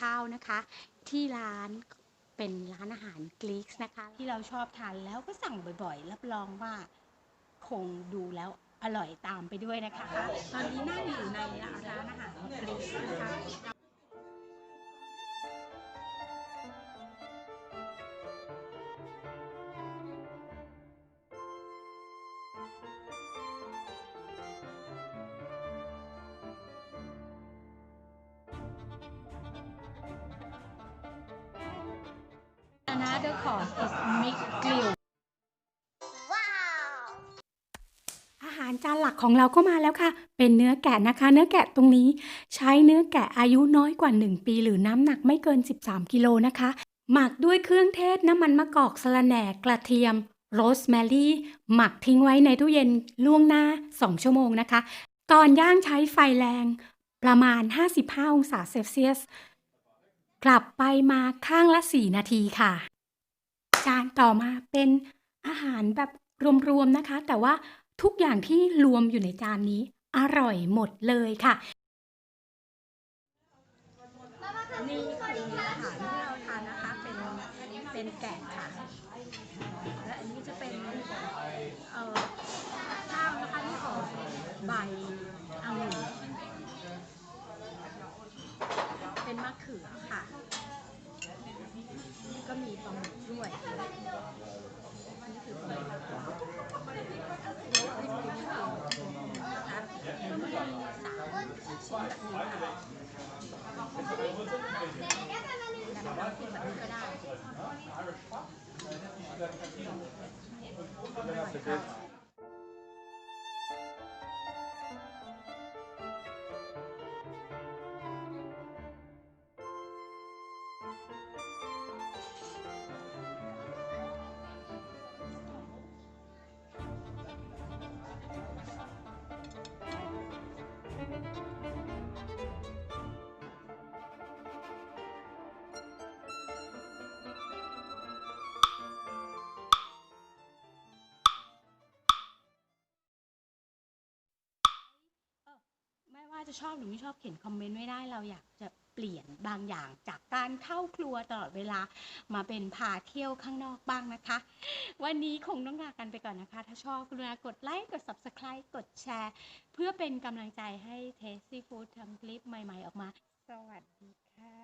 ข้าวนะคะ ที่ร้านเป็นร้านอาหารกรีกนะคะ ที่เราชอบทานแล้วก็สั่งบ่อยๆ รับรองว่าคงดูแล้วอร่อยตามไปด้วยนะคะ ตอนนี้นั่งอยู่ในร้านอาหารกรีกนะคะ Another course is mixed grill อาหารจานหลักของเราก็มาแล้วค่ะ เป็นเนื้อแกะนะคะ เนื้อแกะตรงนี้ ใช้เนื้อแกะอายุน้อยกว่า 1 ปี หรือน้ำหนักไม่เกิน 13 กิโลนะคะ หมักด้วยเครื่องเทศน้ำมันมะกอกสะระแหน่กระเทียม โรสแมรี่ หมักทิ้งไว้ในตู้เย็นล่วงหน้า 2 ชั่วโมงนะคะก่อนย่างใช้ไฟแรง ประมาณ 55 องศาเซลเซียส กลับไปมาข้างละ 4 นาทีค่ะ จานต่อมาเป็นอาหารแบบรวมๆนะคะ แต่ว่าทุกอย่างที่รวมอยู่ในจานนี้อร่อยหมดเลยค่ะนี่คืออาหารที่เราทานนะคะเป็นเป็นแกะค่ะ และอันนี้จะเป็นเอ่อข้าวนะคะที่ห่อใบองุ่นเป็นมะเขือค่ะ ก็มีปลาหมึกด้วยนี่คือปลาหมึกนะคะ ว่าจะชอบหรือไม่ชอบเขียนคอมเมนต์ไว้ได้เราอยากจะเปลี่ยนบางอย่างจากการเข้าครัวตลอดเวลามาเป็นพาเที่ยวข้างนอกบ้างนะคะ วันนี้คงต้องลากันไปก่อนนะคะ ถ้าชอบกรุณากดไลค์กด subscribe กดแชร์ เพื่อเป็นกำลังใจให้ Tasty Food ทำคลิปใหม่ๆออกมา สวัสดีค่ะ